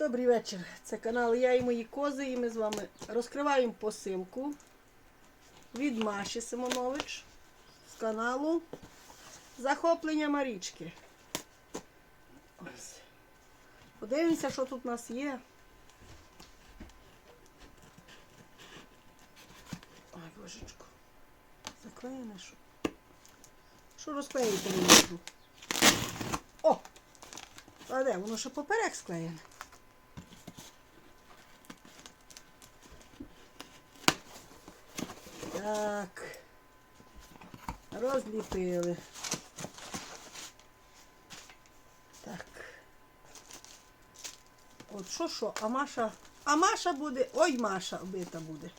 Добрий вечір. Це канал Я і мої кози, і ми з вами розкриваємо посилку від Маші Симонович з каналу Захоплення Марічки. Ось. Подивимося, що тут у нас є. Ой, божечко. Заклеєне що? Що розклеїти не можу? О! А де? Воно ще поперек склеєне. Так. Розліпили. Так. От що що, а Маша. А Маша буде. Ой, Маша вбита буде.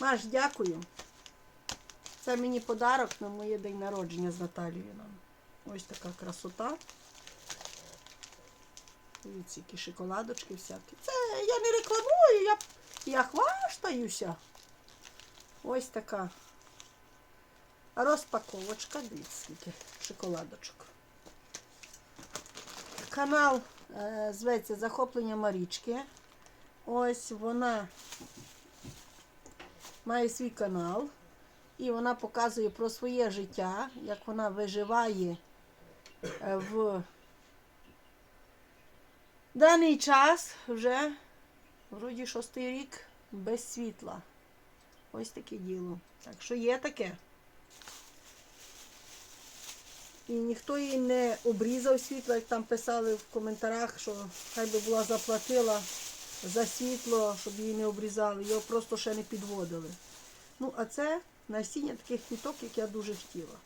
Маш, дякую. Це мені подарок на моє день народження з Наталією. Ось така красота. Дивіться, шоколадочки всякі. Це я не рекламую, я, я хвастаюся. Ось така розпаковочка. Дивіться, скільки шоколадочок. Канал е, зветься Захоплення Марічки. Ось вона має свій канал. І вона показує про своє життя, як вона виживає е, в даний час вже вроді шостий рік без світла. Ось таке діло. Так що є таке. І ніхто їй не обрізав світло, як там писали в коментарях, що хай би була заплатила за світло, щоб її не обрізали. Його просто ще не підводили. Ну, а це насіння таких квіток, як я дуже хотіла.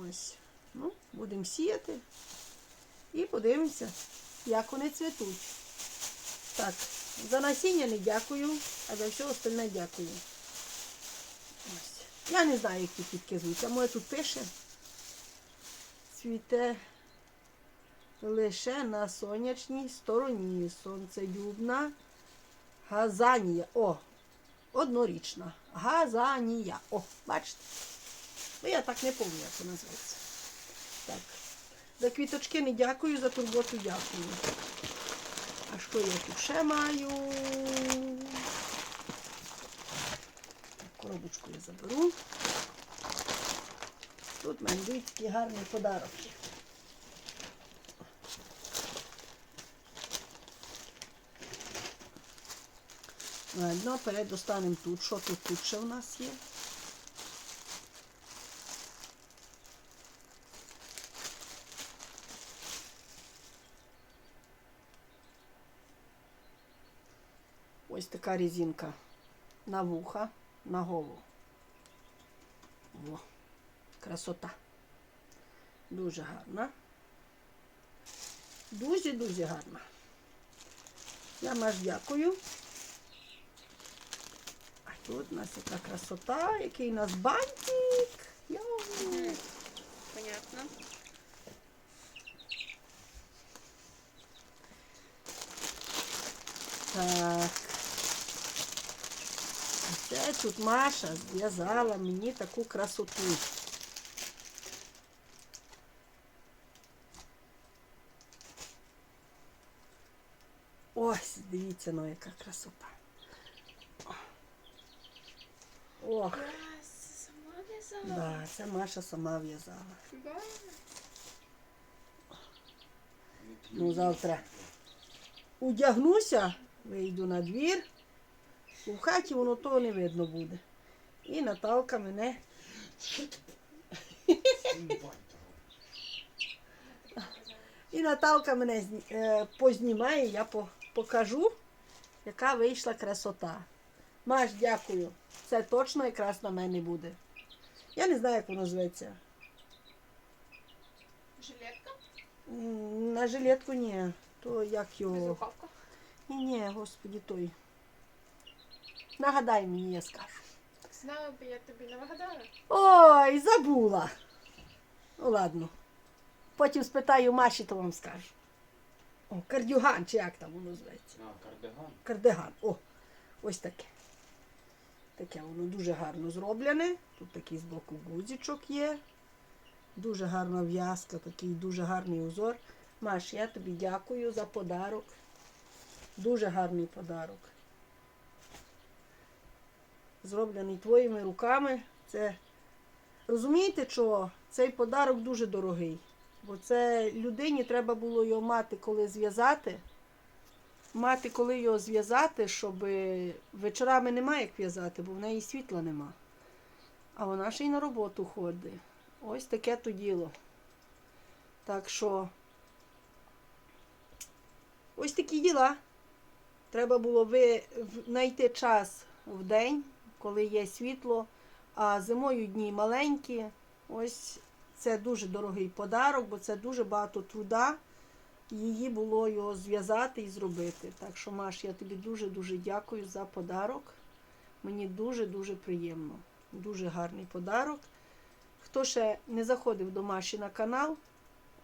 Ось. Ну, будемо сіяти. І подивимося, як вони цвітуть. Так, за насіння не дякую, а за все остальне дякую. Ось. Я не знаю, як ті квітки звуть. А моє тут пише. Цвіте лише на сонячній стороні. Сонцелюбна газанія. О, однорічна. Газанія. О, бачите? Ну, я так не пам'ятаю, як вона називається. За квіточки не дякую, за турботу дякую. А що я тут ще маю? Коробочку я заберу. Тут в мене дивіться, такий гарний подарок. є. Ладно, перед достанемо тут. Що тут тут ще в нас є? Така резинка на вуха, на голову. Во, красота. Дуже гарна. Дуже-дуже гарна. Я маш дякую. А тут у нас яка красота, який у нас бантик. Йой. Понятно. Так. Це тут Маша зв'язала мені таку красоту. Ось, дивіться, ну яка красота. Ох, да, це Маша сама в'язала. Ну, завтра удягнуся, вийду на двір, у хаті воно того не видно буде. І Наталка мене. І Наталка мене познімає, я покажу, яка вийшла красота. Маш, дякую. Це точно якраз на мене буде. Я не знаю, як воно зветься. Жилетка? На жилетку ні. То як його. Ні, ні, господі той. Нагадай мені, я скажу. Знала би, я тобі не вигадала. Ой, забула. Ну ладно. Потім спитаю Маші, то вам скажу. О, кардюган, чи як там воно зветься? А, кардиган. Кардиган. О, ось таке. Таке воно дуже гарно зроблене. Тут такий з боку гудзичок є. Дуже гарна в'язка, такий дуже гарний узор. Маш, я тобі дякую за подарок. Дуже гарний подарок. Зроблений твоїми руками. Це розумієте, що цей подарок дуже дорогий. Бо це людині треба було його мати, коли зв'язати. Мати, коли його зв'язати, щоб вечорами немає як в'язати, бо в неї світла нема. А вона ще й на роботу ходить. Ось таке то діло. Так що ось такі діла. Треба було знайти час в день, коли є світло, а зимою дні маленькі. Ось це дуже дорогий подарок, бо це дуже багато труда. Її було його зв'язати і зробити. Так що, Маш, я тобі дуже-дуже дякую за подарок. Мені дуже-дуже приємно. Дуже гарний подарок. Хто ще не заходив до Маші на канал,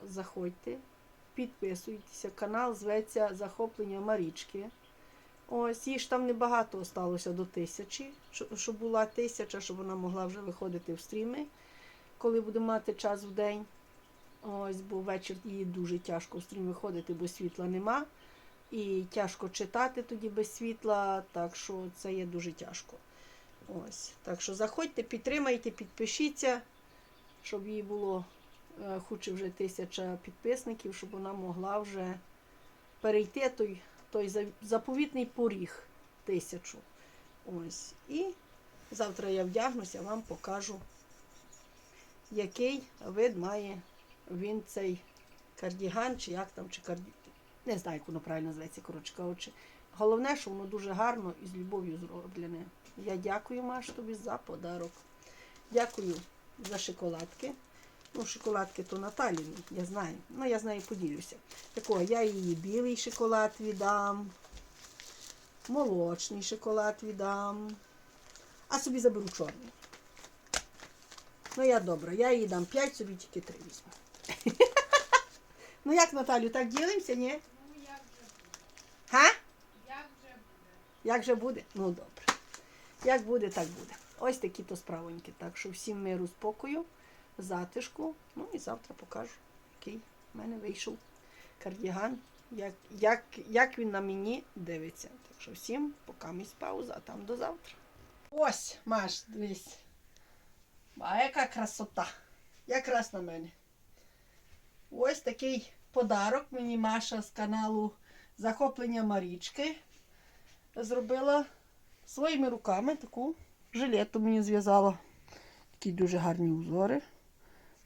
заходьте, підписуйтеся. Канал зветься Захоплення Марічки. Ось, їй ж там небагато осталося до тисячі, щоб була тисяча, щоб вона могла вже виходити в стріми, коли буде мати час в день. Ось, бо ввечір їй дуже тяжко в стрім виходити, бо світла нема. І тяжко читати тоді без світла, так що це є дуже тяжко. Ось. Так що заходьте, підтримайте, підпишіться, щоб їй було е, хоч вже тисяча підписників, щоб вона могла вже перейти той, той заповітний поріг тисячу. Ось. І завтра я вдягнуся, вам покажу, який вид має він цей кардіган, чи як там, чи карді... Не знаю, як воно правильно зветься, коротше кажучи. Головне, що воно дуже гарно і з любов'ю зроблене. Я дякую, Маш, тобі за подарок. Дякую за шоколадки. Ну, шоколадки то Наталіні, я знаю. Ну, я з нею поділюся. Такого, я їй білий шоколад віддам, молочний шоколад віддам, а собі заберу чорний. Ну, я добра, я їй дам 5, собі тільки 3 візьму. Ну як, Наталю, так ділимося, ні? Ну, як же буде? Га? Як же буде? Як же буде? Ну добре. Як буде, так буде. Ось такі то справоньки. Так що всім миру, спокою, затишку. Ну і завтра покажу, який в мене вийшов кардіган, як, як, як він на мені дивиться. Так що всім поки місь пауза, а там до завтра. Ось, Маш, дивись. А яка красота. Якраз на мене. Ось такий подарок мені Маша з каналу Захоплення Марічки зробила своїми руками таку жилету мені зв'язала. Такі дуже гарні узори.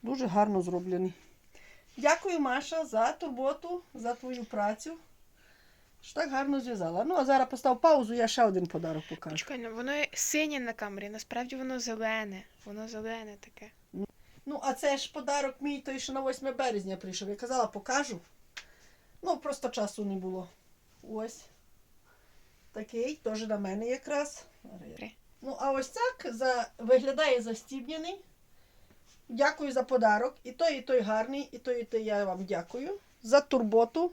Дуже гарно зроблені. Дякую, Маша, за турботу, за твою працю. Що так гарно зв'язала. Ну, а зараз постав паузу, я ще один подарок покажу. Чекай, ну воно синє на камері, насправді воно зелене. Воно зелене таке. Ну, а це ж подарок мій той, що на 8 березня прийшов. Я казала, покажу. Ну, просто часу не було. Ось. Такий, теж на мене якраз. Ну, а ось так за... виглядає застібняний. Дякую за подарок. І той, і той гарний, і той, і той я вам дякую за турботу.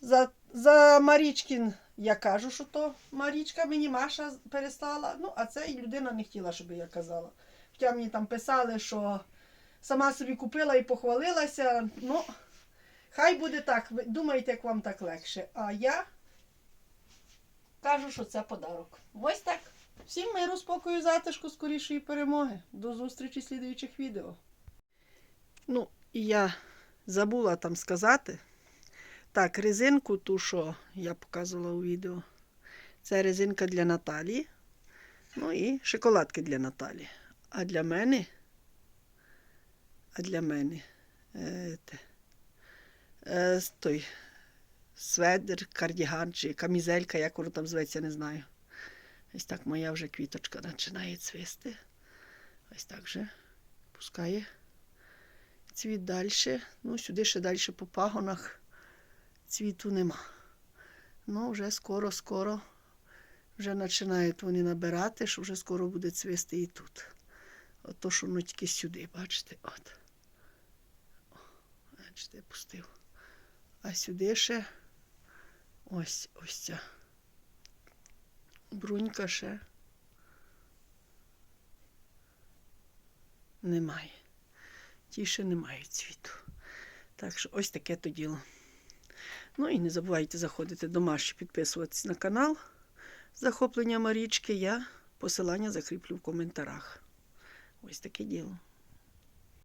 За, за Марічкін я кажу, що то Марічка мені Маша перестала. Ну, а це і людина не хотіла, щоб я казала. Хоча мені там писали, що сама собі купила і похвалилася. Ну, хай буде так. Ви думаєте, як вам так легше. А я кажу, що це подарок. Ось так. Всім миру, спокою, затишку, скорішої перемоги. До зустрічі в слідуючих відео. Ну, і я забула там сказати. Так, резинку, ту, що я показувала у відео. Це резинка для Наталії. Ну і шоколадки для Наталі. А для мене. А для мене. Е, е, той сведер, кардіган чи камізелька, як воно там зветься, не знаю. Ось так моя вже квіточка починає цвісти. Ось так же пускає цвіт далі. Ну, сюди ще далі по пагонах цвіту нема. Ну, вже скоро-скоро вже починають вони набирати, що вже скоро буде цвісти і тут. От то, що воно тільки сюди, бачите, от. Бачите, пустив. А сюди ще ось ось ця брунька ще немає. ті ще не мають цвіту. Так що ось таке то діло. Ну і не забувайте заходити до Маші, підписуватись на канал Захоплення Марічки. Я посилання закріплю в коментарях. Ось таке діло.